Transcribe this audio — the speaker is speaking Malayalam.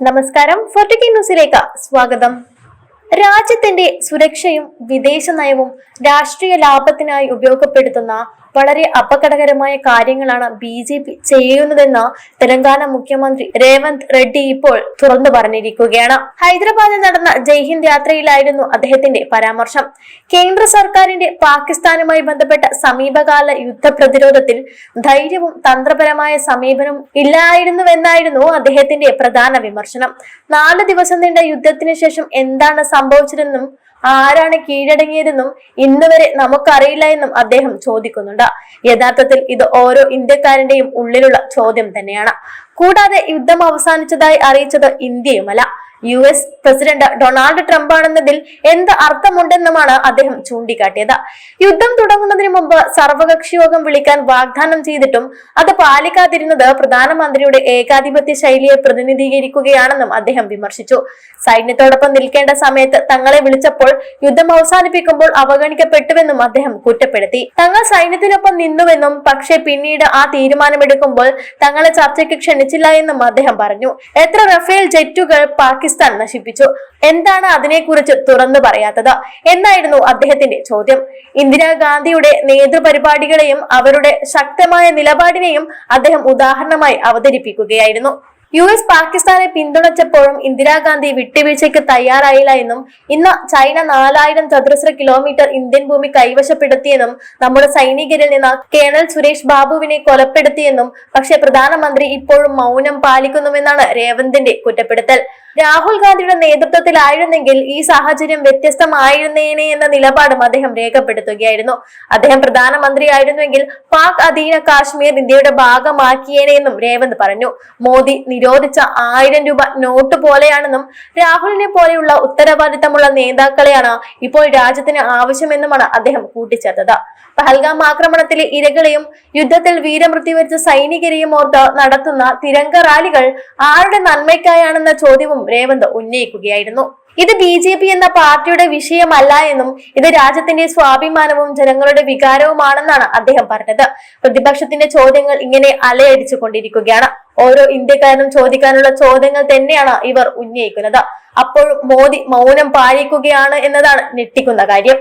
നമസ്കാരം. ഫോർട്ടിക്കി ന്യൂസിലേക്ക് സ്വാഗതം. രാജ്യത്തിന്റെ സുരക്ഷയും വിദേശ നയവും രാഷ്ട്രീയ ലാഭത്തിനായി ഉപയോഗപ്പെടുത്തുന്ന വളരെ അപകടകരമായ കാര്യങ്ങളാണ് ബി ജെ പി ചെയ്യുന്നതെന്ന് തെലങ്കാന മുഖ്യമന്ത്രി രേവന്ത് റെഡ്ഡി ഇപ്പോൾ തുറന്നു പറഞ്ഞിരിക്കുകയാണ്. ഹൈദരാബാദിൽ നടന്ന ജയ്ഹിന്ദ് യാത്രയിലായിരുന്നു അദ്ദേഹത്തിന്റെ പരാമർശം. കേന്ദ്ര സർക്കാരിന്റെ പാകിസ്ഥാനുമായി ബന്ധപ്പെട്ട സമീപകാല യുദ്ധ പ്രതിരോധത്തിൽ ധൈര്യവും തന്ത്രപരമായ സമീപനവും ഇല്ലായിരുന്നുവെന്നായിരുന്നു അദ്ദേഹത്തിന്റെ പ്രധാന വിമർശനം. നാല് ദിവസം നീണ്ട യുദ്ധത്തിന് ശേഷം എന്താണ് സംഭവിച്ചതെന്നും ആരാണ് കീഴടങ്ങിയതെന്നും ഇന്ന് വരെ നമുക്കറിയില്ല എന്നും അദ്ദേഹം ചോദിക്കുന്നുണ്ട്. യഥാർത്ഥത്തിൽ ഇത് ഓരോ ഇന്ത്യക്കാരന്റെയും ഉള്ളിലുള്ള ചോദ്യം തന്നെയാണ്. കൂടാതെ യുദ്ധം അവസാനിച്ചതായി അറിയിച്ചത് ഇന്ത്യയുമല്ല. U S president Donald Trump ആണെന്നതിൽ എന്ത് അർത്ഥമുണ്ടെന്നുമാണ് അദ്ദേഹം ചൂണ്ടിക്കാട്ടിയത്. യുദ്ധം തുടങ്ങുന്നതിന് മുമ്പ് സർവകക്ഷി യോഗം വിളിക്കാൻ വാഗ്ദാനം ചെയ്തിട്ടും അത് പാലിക്കാതിരുന്നത് പ്രധാനമന്ത്രിയുടെ ഏകാധിപത്യ ശൈലിയെ പ്രതിനിധീകരിക്കുകയാണെന്നും അദ്ദേഹം വിമർശിച്ചു. സൈന്യത്തോടൊപ്പം നിൽക്കേണ്ട സമയത്ത് തങ്ങളെ വിളിച്ചപ്പോൾ യുദ്ധം അവസാനിപ്പിക്കുമ്പോൾ അവഗണിക്കപ്പെട്ടുവെന്നും അദ്ദേഹം കുറ്റപ്പെടുത്തി. തങ്ങൾ സൈന്യത്തിനൊപ്പം നിന്നുവെന്നും പക്ഷേ പിന്നീട് ആ തീരുമാനമെടുക്കുമ്പോൾ തങ്ങളെ ചർച്ചയ്ക്ക് ക്ഷണിച്ചില്ല എന്നും അദ്ദേഹം പറഞ്ഞു. എത്ര റഫേൽ ജെറ്റുകൾ പാകിസ്ഥാൻ നശിപ്പിച്ചു. എന്താണ് അതിനെക്കുറിച്ച് തുറന്നു പറയാത്തത്? എന്നായിരുന്നു അദ്ദേഹത്തിന്റെ ചോദ്യം. ഇന്ദിരാഗാന്ധിയുടെ നേതൃപരിപാടികളെയും അവരുടെ ശക്തമായ നിലപാടിനെയും അദ്ദേഹം ഉദാഹരണമായി അവതരിപ്പിക്കുകയായിരുന്നു. യു എസ് പാകിസ്ഥാനെ പിന്തുണച്ചപ്പോഴും ഇന്ദിരാഗാന്ധി വിട്ടുവീഴ്ചയ്ക്ക് തയ്യാറായില്ല എന്നും ഇന്ന് ചൈന നാലായിരം ചതുരശ്ര കിലോമീറ്റർ ഇന്ത്യൻ ഭൂമി കൈവശപ്പെടുത്തിയെന്നും നമ്മുടെ സൈനികരിൽ നിന്ന് കേണൽ സുരേഷ് ബാബുവിനെ കൊലപ്പെടുത്തിയെന്നും പക്ഷെ പ്രധാനമന്ത്രി ഇപ്പോഴും മൗനം പാലിക്കുന്നുവെന്നാണ് രേവന്തിന്റെ കുറ്റപ്പെടുത്തൽ. രാഹുൽ ഗാന്ധിയുടെ നേതൃത്വത്തിലായിരുന്നെങ്കിൽ ഈ സാഹചര്യം വ്യത്യസ്തമായിരുന്നേനെ എന്ന നിലപാടും അദ്ദേഹം രേഖപ്പെടുത്തുകയായിരുന്നു. അദ്ദേഹം പ്രധാനമന്ത്രിയായിരുന്നുവെങ്കിൽ പാക് അധീന കാശ്മീർ ഇന്ത്യയുടെ ഭാഗമാക്കിയേനെ എന്നും രേവന്ത് പറഞ്ഞു. മോദി നിരോധിച്ച ആയിരം രൂപ നോട്ട് പോലെയാണെന്നും രാഹുലിനെ പോലെയുള്ള ഉത്തരവാദിത്തമുള്ള നേതാക്കളെയാണ് ഇപ്പോൾ രാജ്യത്തിന് ആവശ്യമെന്നുമാണ് അദ്ദേഹം കൂട്ടിച്ചേർത്തത്. പഹൽഗാം ആക്രമണത്തിലെ ഇരകളെയും യുദ്ധത്തിൽ വീരമൃത്യു വരിച്ച സൈനികരെയും ഓർത്ത് നടത്തുന്ന തിരങ്ക റാലികൾ ആരുടെ നന്മയ്ക്കായാണെന്ന ചോദ്യവും രേവന്ത് ഉന്നയിക്കുകയായിരുന്നു. ഇത് ബി ജെ പി എന്ന പാർട്ടിയുടെ വിഷയമല്ല എന്നും ഇത് രാജ്യത്തിന്റെ സ്വാഭിമാനവും ജനങ്ങളുടെ വികാരവുമാണെന്നാണ് അദ്ദേഹം പറഞ്ഞത്. പ്രതിപക്ഷത്തിന്റെ ചോദ്യങ്ങൾ ഇങ്ങനെ അലയടിച്ചു കൊണ്ടിരിക്കുകയാണ് ഓരോ ഇന്ത്യക്കാരനും ചോദിക്കാനുള്ള ചോദ്യങ്ങൾ തന്നെയാണ് ഇവർ ഉന്നയിക്കുന്നത്. അപ്പോഴും മോദി മൗനം പാലിക്കുകയാണ് എന്നതാണ് ഞെട്ടിക്കുന്ന കാര്യം.